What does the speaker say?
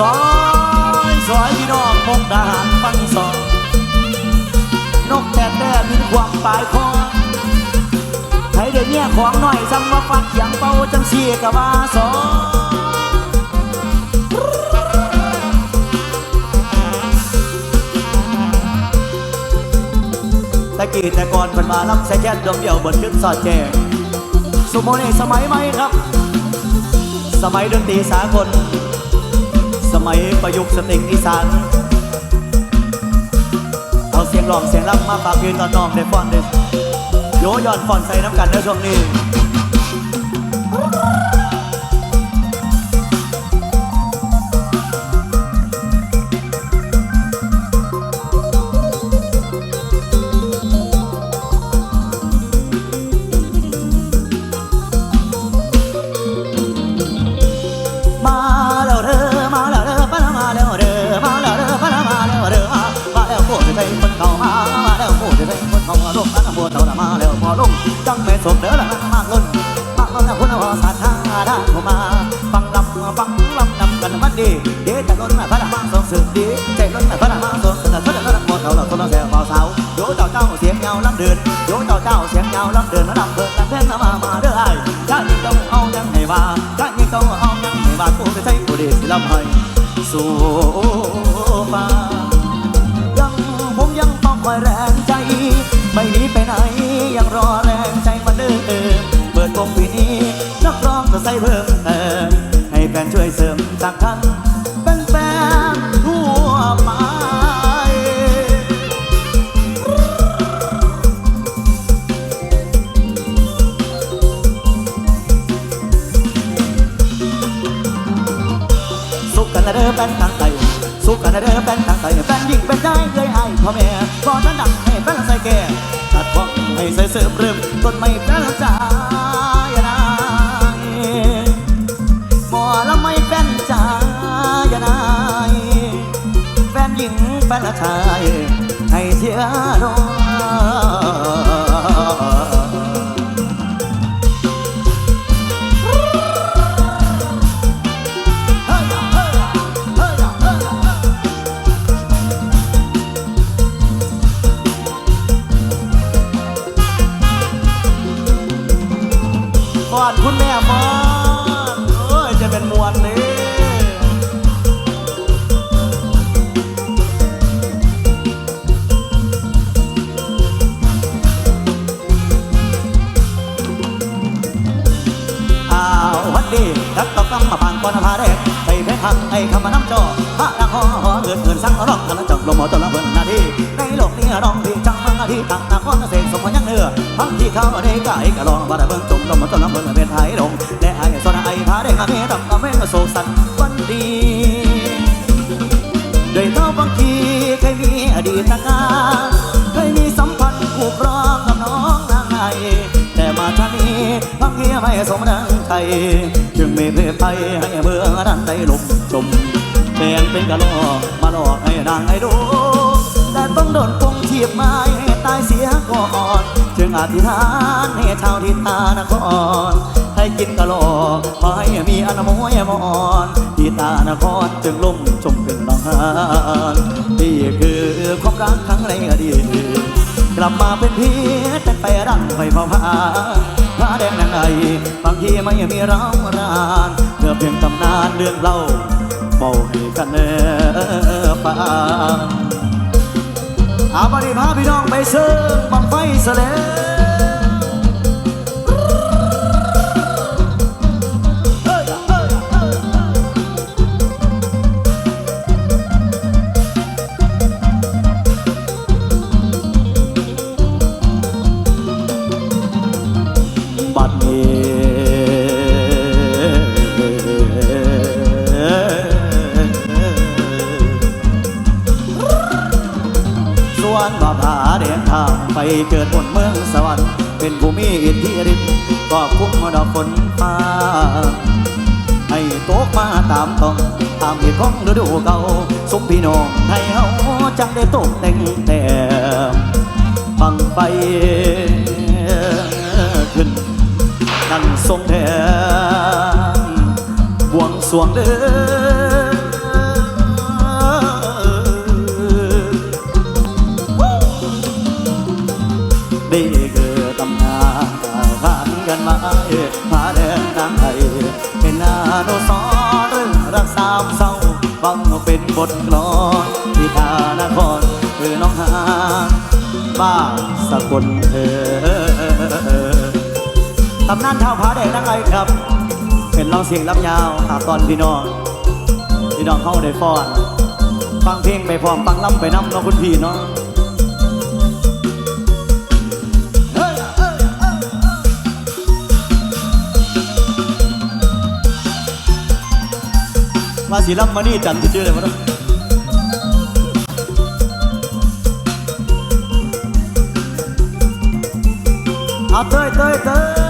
ซอยซอยพี่น้องพกทหารฟังสองนกแตกแด้บินความปลายคอให้เดี๋ยวเนี้ยของหน่อยสั่งมาฟัดเสียงเป่าจังสียกะว่าสองตะกี้แต่ก่อนเป็นมารับใส่แค่ดวงเดียวบนขึ้นสอดแจงสุโมนีสมัยใหมครับ สมัยดนตรีสากล มัยประยุกต์สตริงอีสานเอาเสียงร้องเสียงรับมาฝากพี่ตอนน้องได้ฟอนเด้โยยอดฟอนใส่น้ำกันในช่วงนี้ มาแล้วพอลงจังแม่สมเด้อละมากล้นมากล้นแล้วคุณเอาสาธาด้านเข้ามาฟังลำฟังลำนำกันมันดีเดี๋ยวจะล้นมาพระมาส่งสึกดีใจล้นมาพระมาส่งสึกพระมาหมดเราเราคนเราแซวเบาสาวโยเจ้าเจ้าเสียงยาวลำเดินโยเจ้าเจ้าเสียงยาวลำเดินมาดำเบิกลำเพลงมามาเด้อไอ้ถ้ายิ่งเจ้าเอายังไงว่าถ้ายิ่งเจ้าเอายังไงว่ากูจะใช้กูดีสิลำให้สู่ กร้องจะใส่เพิ่มเติมให้แฟนช่วยเสริมสักครั้งเป็นแฟนทั่วไปสุขกันนะเด้อแป้นทางไตสุขกันนะเด้อแป้นทางไตแป้นยิ่งเป็นได้เลยไอ้พ่อแม่ก่อนนั้นดังให้แป้นใส่แก่ตัดฟองให้ใส่เสื้อเริ่มต้นไม่ แฟนชายให้เสียรอเฮ้ยเฮ้ยเฮ้ยเฮ้ยก่อนคุณแม่มอ มาพังก่อนพาแดกใส่เพชรพังไอ้คำมาน้ำจอพระดังหอหอเงินเงินสั่งร้องกันจบลงหมอตละเบิ่นนาทีในโลกนี้ร้องดีจังมังนาทีต่างนครเสกสมยังเนื้อพังที่เขาได้กายกะลองมาแต่เบิ่งจมลงหมอตละเบิ่นเป็นไทยลงและไอ้สนไอ้พาได้กะเมตับกะเมกะโศกสันวันดี แต่มาชาตินี้พังเฮียไม่สมดังใจจึงไม่เพลไปให้เมื่อนั้นได้ลมจมแฟนเป็นกะลอกมาหลอกให้นางให้ดูแต่ต้องโดนปงทีบไม้ให้ตายเสียก่อนจึงอธิษฐานให้ชาวทิศตานครให้กินกะโหลกขอให้มีอนโมยมอนที่ตานครจึงล่มจมเป็นบางหานนี่คือความรักครั้งในอดีต กลับมาเป็นพี่แต่ไปรังไปเผาผาผ้าแดงนางไอบางทีไม่มีร้องรานเธอเพียงตำนานเรื่องเล่าเบาให้กันเนอฟังอาบริพาพี่น้องไปเสิร์ฟบังไฟเสล ส่วนบาผาเดินทางไปเกิดบนเมืองสวรรค์ เป็นภูมิอิทธิฤทธิ์ก็คุ้มดอกฝนฟ้าให้ตกมาตามต้องตามเหตุของฤดูเก่าสมพี่น้องไทยเฮาจังได้ตกแต่งแต่ฟังไปขึ้นนั่งทรงแทนบวงสวงเด้อ ขานกันมาเอผาแดงนางไทยเป็นนาโนสรณ์เรื่องรักสามเศร้าฟังเป็นบทกลอนที่ทานครหรือน้องหาบ้านสกลเออตำนานเท้าผาแดงนางไทยครับ เป็นร้องเสียงลำยาวหาตอนพี่น้อง พี่น้องเข้าได้ฟ้อน ฟังเพลงไปพร้อมฟังลำไปน้ำเนาะคุณพี่เนาะ มาสีลำมานี่จันทร์ชื่ออะไรวะเนาะเอาเต้ยเต้ยเต้ย